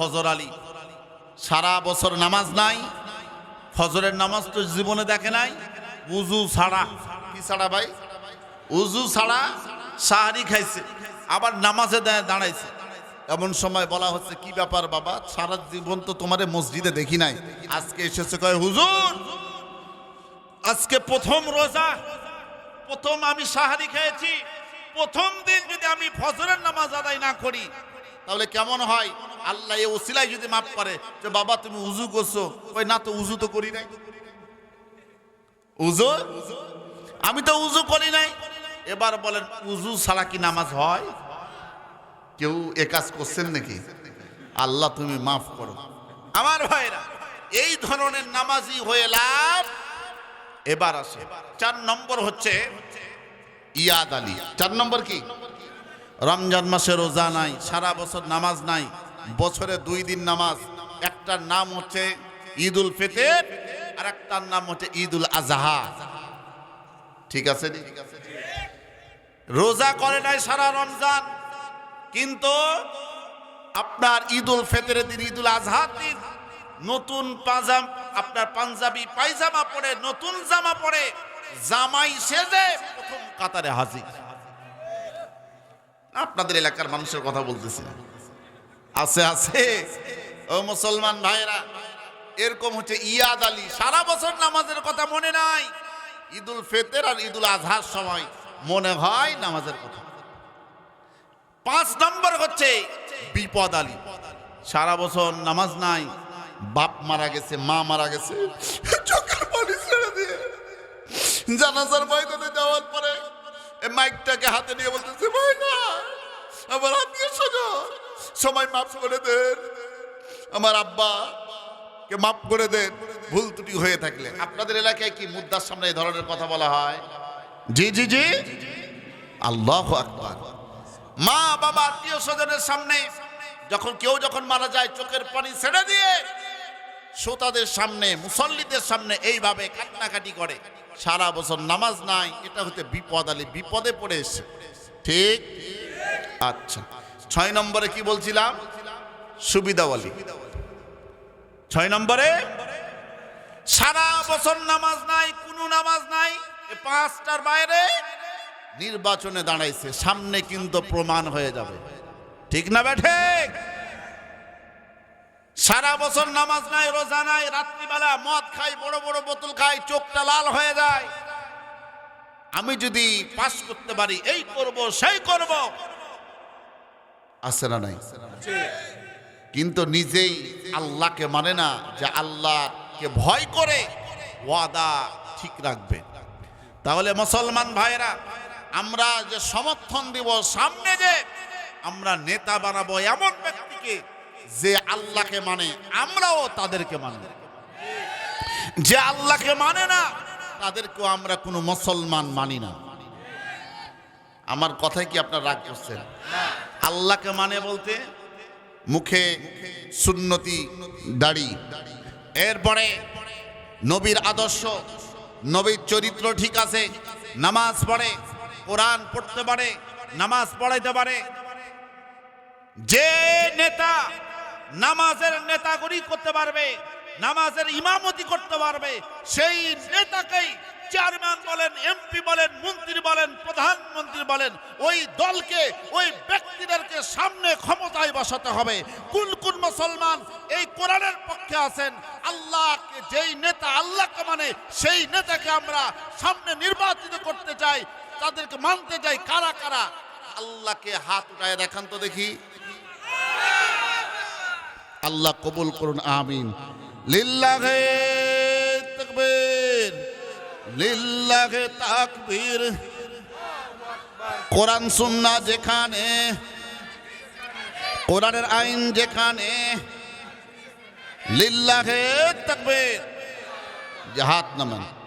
ফজর আলী। সারা বছর নামাজ নাই, ফজরের নামাজ তো জীবনে দেখে নাই, উজু ছাড়া। কি ছাড়া ভাই? উজু ছাড়া সাহারি খাইছে, আবার নামাজে দাঁড়াইছে। এমন সময় বলা হচ্ছে, কি ব্যাপার বাবা? সারা জীবন তো তোমারে মসজিদে দেখি নাই। আজকে এসেছে কয়, হুজুর, আজকে প্রথম রোজা। প্রথম আমি সাহারি খেয়েছি। প্রথম দিন যদি আমি ফজরের নামাজ আদায় না করি, তাহলে কেমন হয়? আল্লাহ এ ওসিলাই যদি মাফ করে, যে বাবা তুমি উজু করছ। ওই না তো উজু তো করি নাই। উজু আমি তো উজু করি নাই। এবার বলেন উজু ছাড়া কি নামাজ হয়? কেউ এ কাজ করছেন নাকি? আল্লাহ তুমি মাফ করো। আমার ভাইরা, এই ধরনের নামাজি হয়ে লাভ এবার আসে চার নম্বর হচ্ছে ইয়াদ আলী। চার নম্বর কি? রমজান মাসে রোজা নাই, সারা বছর নামাজ নাই। বছরে দুই দিন নামাজ। একটার নাম হচ্ছে ঈদ উল ফিতর আর একটার নাম হচ্ছে ঈদ উল আজহা। ঠিক আছে রোজা করে নাই সারা রমজান, কিন্তু আপনার ঈদ উল ফিতরের দিন ঈদ উল আজহার দিন, নতুন পাজাম, আপনার পাঞ্জাবি পায়জামা পরে, নতুন জামা পরে, জামাই সেজে প্রথম কাতারে হাজির। আপনাদের এলাকার মানুষের কথা বলতেছি আছে আছে। ও মুসলমান ভাইরা এরকম হচ্ছে ইয়াদ আলী। সারা বছর নামাজের কথা মনে নাই। ঈদুল ফেতের আর ঈদুল আজহার সময় মনে হয় নামাজের কথা। পাঁচ নম্বর হচ্ছে বিপদ আলী। সারা বছর নামাজ নাই, বাপ মারা গেছে, মা মারা গেছে। চোখের পানি ছেড়ে দিয়ে জানাজার ময়দানে যাওয়ার পরে মাইকটাকে হাতে নিয়ে বলতেছে, ভাই না, আমার আত্মীয় স্বজন সময় মাফ করে দেন। আমার আব্বা কে মাফ করে দেন, ভুল ত্রুটি হয়ে থাকলে। আপনাদের এলাকায় কি মুদ্রার সামনে এই ধরনের কথা বলা হয়? জি জি জি। আল্লাহ আকবার। মা, বাবা, আত্মীয় স্বজনের সামনে যখন কেউ যখন মারা যায়, চোখের পানি ছেড়ে দিয়ে শ্রোতাদের সামনে, মুসল্লিদের সামনে এইভাবে কান্নাকাটি করে। সারা বছর নামাজ নাই, এটা হতে বিপদ আলী বিপদে পড়ে এসে ঠিক? আচ্ছা। ছয় নম্বরে কি বলছিলাম? সুবিধাওয়ালি ছয় নম্বরে, সারা বছর নামাজ নাই, কোনো নামাজ নাই পাঁচটার বাইরে নির্বাচনে দাঁড়াইছে, সামনে কিন্তু প্রমাণ হয়ে যাবে। ঠিক না বেঠে সারা বছর নামাজ নাই, রোজা নাই, রাত্রিবেলা মদ খাই, বড় বড় বোতল খাই, চোখটা লাল হয়ে যায়। আমি যদি পাস করতে পারি, এই করব, সেই করব। আছে না নাই? কিন্তু নিজেই আল্লাহকে মানে না যে আল্লাহকে ভয় করে ওয়াদা ঠিক রাখবে। তাহলে মুসলমান ভাইরা আমরা যে সমর্থন দিব সামনে যে, আমরা নেতা বানাবো এমন ব্যক্তিকে যে আল্লাহকে মানে আমরাও তাদেরকে মানব যে আল্লাহকে মানে না, তাদেরকেও আমরা কোনো মুসলমান মানি না। আমার কথায় কি আপনার রাগ করছেন? আল্লাহকে মানে বলতে মুখে সুন্নতি দাড়ি। এরপরে নবীর আদর্শ, নবীর চরিত্র ঠিক আছে, নামাজ পড়ে, কোরআন পড়তে পারে, নামাজ পড়াইতে পারে। যে নেতা নামাজের নেতাগরি করতে পারবে, নামাজের ইমামতি করতে পারবে, সেই নেতাকেই চেয়ারম্যান বলেন, এমপি বলেন, মন্ত্রী বলেন, প্রধানমন্ত্রী বলেন, ওই দলকে, ওই ব্যক্তিদেরকে সামনে ক্ষমতায় বসাতে হবে। কোন কোন মুসলমান এই কোরআনের পক্ষে আছেন? আল্লাহকে যেই নেতা আল্লাহকে মানে সেই নেতাকে আমরা সামনে নির্বাচিত করতে চাই, তাদেরকে মানতে চাই, কারা কারা? আল্লাহকে হাত উঠায় দেখান তো দেখি। আল্লাহ কবুল করুন, আমিন। লিল্লাহে লিল্লাহে তাকবীর। কোরআন সুন্না যেখানে কোরআনের আইন যেখানে লিল্লাহে তাকবীর। জাহাত হাত নামান।